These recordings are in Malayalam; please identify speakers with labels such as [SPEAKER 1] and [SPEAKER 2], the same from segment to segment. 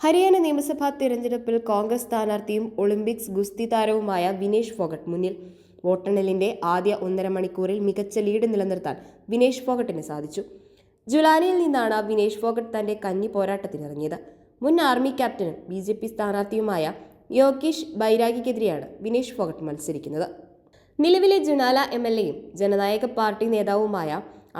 [SPEAKER 1] ഹരിയാന നിയമസഭാ തിരഞ്ഞെടുപ്പിൽ കോൺഗ്രസ് സ്ഥാനാർത്ഥിയും ഒളിമ്പിക്സ് ഗുസ്തി താരവുമായ വിനേഷ് ഫോഗട്ട് മുന്നിൽ വോട്ടെണ്ണലിന്റെ ആദ്യ ഒന്നര മണിക്കൂറിൽ മികച്ച ലീഡ് നിലനിർത്താൻ വിനേഷ് ഫോഗട്ടിന് സാധിച്ചു. ജുലാനിയിൽ നിന്നാണ് വിനേഷ് ഫോഗട്ട് തന്റെ കന്നി പോരാട്ടത്തിനിറങ്ങിയത്. മുൻ ആർമി ക്യാപ്റ്റനും ബി ജെ പി സ്ഥാനാർത്ഥിയുമായ യോഗീഷ് ബൈരാഗിക്കെതിരെയാണ് വിനേഷ് ഫോഗട്ട് മത്സരിക്കുന്നത്. നിലവിലെ ജുനാല എം എൽ എയും ജനനായക പാർട്ടി നേതാവുമായ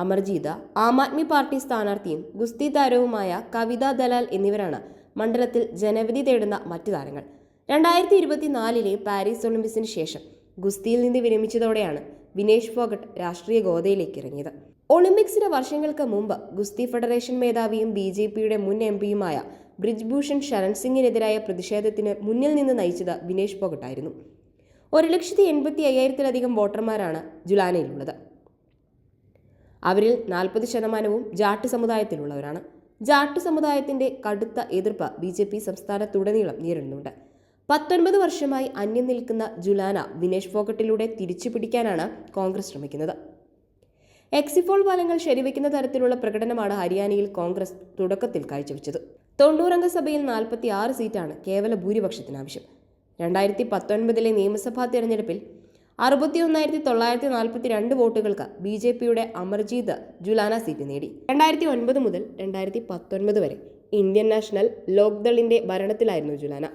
[SPEAKER 1] അമർജീത ആം ആദ്മി പാർട്ടി സ്ഥാനാർത്ഥിയും ഗുസ്തി താരവുമായ കവിതാ ദലാൽ എന്നിവരാണ് മണ്ഡലത്തിൽ ജനവിധി തേടുന്ന മറ്റു താരങ്ങൾ. രണ്ടായിരത്തി ഇരുപത്തിനാലിലെ പാരീസ് ഒളിമ്പിക്സിന് ശേഷം ഗുസ്തിയിൽ നിന്ന് വിരമിച്ചതോടെയാണ് വിനേഷ് ഫോഗട്ട് രാഷ്ട്രീയ ഗോതയിലേക്ക് ഇറങ്ങിയത്. ഒളിമ്പിക്സിന് വർഷങ്ങൾക്ക് മുമ്പ് ഗുസ്തി ഫെഡറേഷൻ മേധാവിയും ബി ജെ പിയുടെ മുൻ എം പിയുമായ ബ്രിജ്ഭൂഷൺ ശരൺ സിംഗിനെതിരായ പ്രതിഷേധത്തിന് മുന്നിൽ നിന്ന് നയിച്ചത് വിനേഷ് ഫോഗട്ടായിരുന്നു. ഒരു ലക്ഷത്തി എൺപത്തി അയ്യായിരത്തിലധികം വോട്ടർമാരാണ് ജുലാനയിലുള്ളത്. അവരിൽ നാൽപ്പത് ശതമാനവും ജാട്ട് സമുദായത്തിലുള്ളവരാണ്. ജാട്ട് സമുദായത്തിന്റെ കടുത്ത എതിർപ്പ് ബി ജെ പി സംസ്ഥാനത്തുടനീളം നേരിടുന്നുണ്ട്. പത്തൊൻപത് വർഷമായി അന്യം നിൽക്കുന്ന ജുലാന വിനേഷ് ഫോഗട്ടിലൂടെ തിരിച്ചു പിടിക്കാനാണ് കോൺഗ്രസ് ശ്രമിക്കുന്നത്. എക്സിഫോൾ ഫലങ്ങൾ ശരിവെക്കുന്ന തരത്തിലുള്ള പ്രകടനമാണ് ഹരിയാനയിൽ കോൺഗ്രസ് തുടക്കത്തിൽ കാഴ്ചവെച്ചത്. തൊണ്ണൂറംഗ സഭയിൽ നാൽപ്പത്തി ആറ് സീറ്റാണ് കേവല ഭൂരിപക്ഷത്തിന് ആവശ്യം. രണ്ടായിരത്തി പത്തൊൻപതിലെ നിയമസഭാ തെരഞ്ഞെടുപ്പിൽ അറുപത്തി ഒന്നായിരത്തി തൊള്ളായിരത്തി നാൽപ്പത്തി രണ്ട് വോട്ടുകൾക്ക് ബി ജെ പിയുടെ അമർജീത് ജുലാന സീറ്റ് നേടി. രണ്ടായിരത്തി ഒൻപത് മുതൽ രണ്ടായിരത്തി പത്തൊൻപത് വരെ ഇന്ത്യൻ നാഷണൽ ലോക്ദളിന്റെ ഭരണത്തിലായിരുന്നു ജുലാന.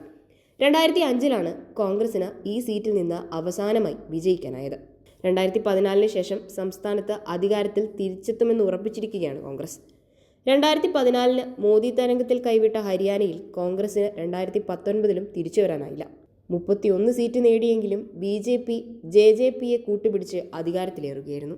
[SPEAKER 1] രണ്ടായിരത്തി അഞ്ചിലാണ് കോൺഗ്രസിന് ഈ സീറ്റിൽ നിന്ന് അവസാനമായി വിജയിക്കാനായത്. രണ്ടായിരത്തി പതിനാലിന് ശേഷം സംസ്ഥാനത്ത് അധികാരത്തിൽ തിരിച്ചെത്തുമെന്ന് ഉറപ്പിച്ചിരിക്കുകയാണ് കോൺഗ്രസ്. രണ്ടായിരത്തി പതിനാലിന് മോദി തരംഗത്തിൽ കൈവിട്ട ഹരിയാനയിൽ കോൺഗ്രസിന് രണ്ടായിരത്തി പത്തൊൻപതിലും തിരിച്ചു വരാനായില്ല. മുപ്പത്തിയൊന്ന് seat നേടിയെങ്കിലും B J P J J പിയെ കൂട്ടുപിടിച്ച് അധികാരത്തിലേറുകയായിരുന്നു.